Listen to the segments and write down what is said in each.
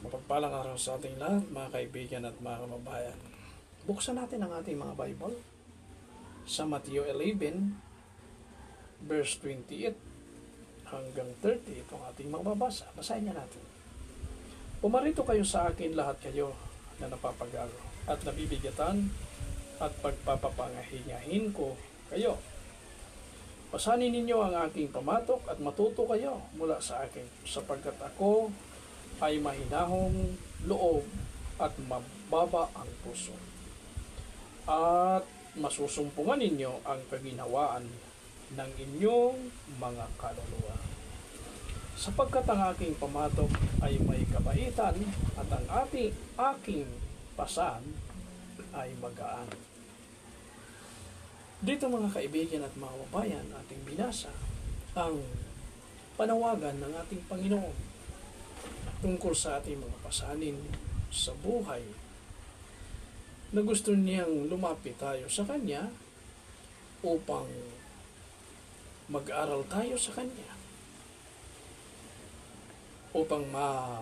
Mapagpalang araw sa ating lahat, mga kaibigan at mga kababayan. Buksan natin ang ating mga Bible sa Matthew 11, verse 28 hanggang 30. Itong ating magbabasa. Basahin niya natin. Pumarito kayo sa akin lahat kayo na napapagalo at nabibigatan at pagpapapangahingahin ko kayo. Pasanin ninyo ang aking pamatok at matuto kayo mula sa akin sapagkat ako ay mahinahong loob at mababa ang puso. At masusumpungan ninyo ang kaginawaan ng inyong mga kaluluwa. Sapagkat ang aking pamatok ay may kabaitan at ang ating aking pasan ay magaan. Dito mga kaibigan at mga babayan, ating binasa ang panawagan ng ating Panginoon tungkol sa ating mga pasanin sa buhay na gusto niyang lumapit tayo sa Kanya upang mag-aral tayo sa Kanya upang ma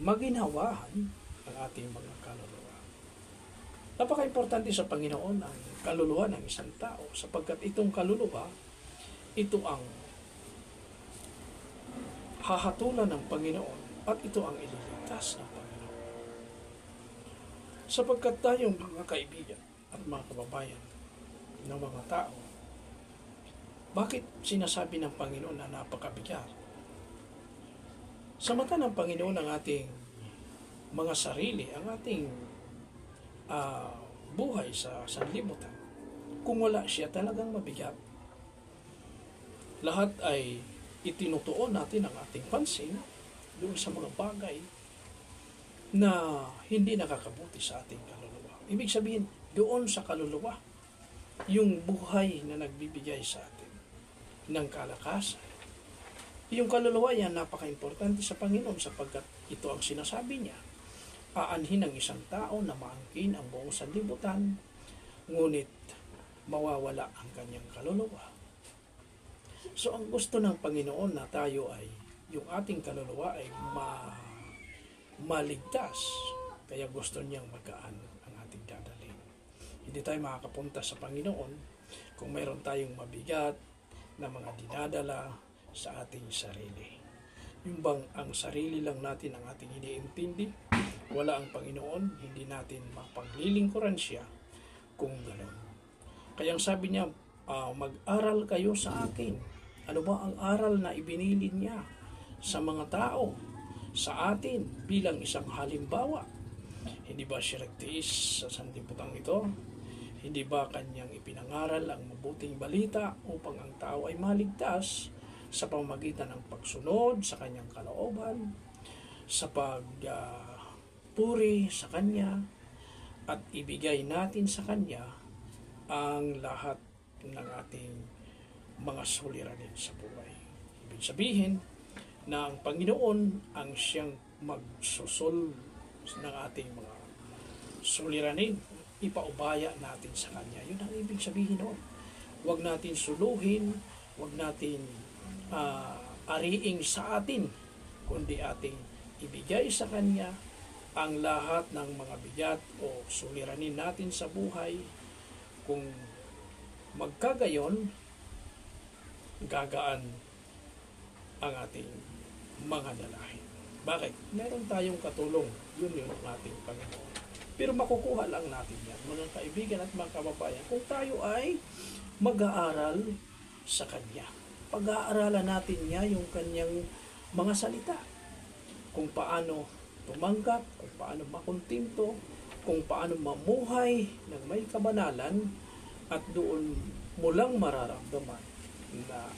maginawahan ang ating mga kaluluwa. Napaka-importante sa Panginoon ang kaluluwa ng isang tao sapagkat itong kaluluwa, ito ang hahatulan ng Panginoon at ito ang ililigtas ng Panginoon. Sapagkat tayong mga kaibigan at mga kababayan ng mga tao, bakit sinasabi ng Panginoon na napakabigat? Sa mata ng Panginoon ang ating mga sarili, ang ating ah, buhay sa sanlibutan, kung wala siya talagang mabigat. Lahat ay itinutuon natin ang ating pansin doon sa mga bagay na hindi nakakabuti sa ating kaluluwa. Ibig sabihin, doon sa kaluluwa, yung buhay na nagbibigay sa atin ng kalakasan. Yung kaluluwa yan, napaka-importante sa Panginoon sapagkat ito ang sinasabi niya. Aanhin ng isang tao na maangkin ang buong sanlibutan, ngunit mawawala ang kanyang kaluluwa. So ang gusto ng Panginoon na tayo ay yung ating kaluluwa ay ma maligtas. Kaya gusto niyang magaan ang ating dadalhin. Hindi tayo makakapunta sa Panginoon kung mayroon tayong mabigat na mga dinadala sa ating sarili. Yung bang ang sarili lang natin ang ating iniintindi, wala ang Panginoon, hindi natin mapaglilingkuran siya kung gano'n. Kaya ang sabi niya, ah, mag-aral kayo sa akin. Ano ba ang aral na ibinilin niya sa mga tao, sa atin bilang isang halimbawa? Hindi ba siya nagtiis sa sandiputang ito? Hindi ba kanyang ipinangaral ang mabuting balita upang ang tao ay maligtas sa pamamagitan ng pagsunod sa kanyang kalooban, sa pagpuri sa kanya, at ibigay natin sa kanya ang lahat ng ating mga suliranin sa buhay. Ibig sabihin na ang Panginoon ang siyang magsusol ng ating mga suliranin. Ipaubaya natin sa Kanya. Yun ang ibig sabihin noon. Huwag natin suluhin, huwag natin ah, ariing sa atin, kundi ating ibigay sa Kanya ang lahat ng mga bigat o suliranin natin sa buhay. Kung magkagayon, gagaan ang ating mga dalahin. Bakit? Meron tayong katulong. Yun yun ang ating Panginoon. Pero makukuha lang natin yan, mga kaibigan at mga kababayan, kung tayo ay mag-aaral sa Kanya. Pag-aaralan natin niya yung Kanyang mga salita. Kung paano tumanggap, kung paano makuntinto, kung paano mamuhay ng may kabanalan, at doon mo lang mararamdaman na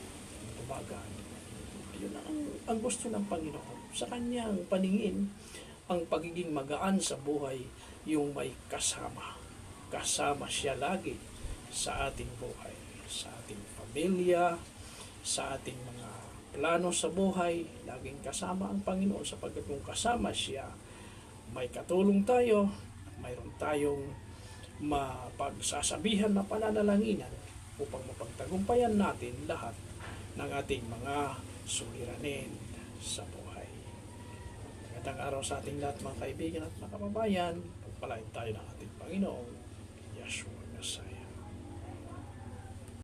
gumagaan yun ang, ang gusto ng Panginoon. Sa kanyang paningin, ang pagiging magaan sa buhay, yung may kasama. Kasama siya lagi sa ating buhay, sa ating pamilya, sa ating mga plano sa buhay, laging kasama ang Panginoon sapagkat kung kasama siya, may katulong tayo, mayroon tayong mapagsasabihan na pananalanginan upang mapagtagumpayan natin lahat ng ating mga suliranin sa buhay. Magandang araw sa ating lahat mga kaibigan at mga kababayan. Pagpalain tayo ng ating Panginoong Yeshua.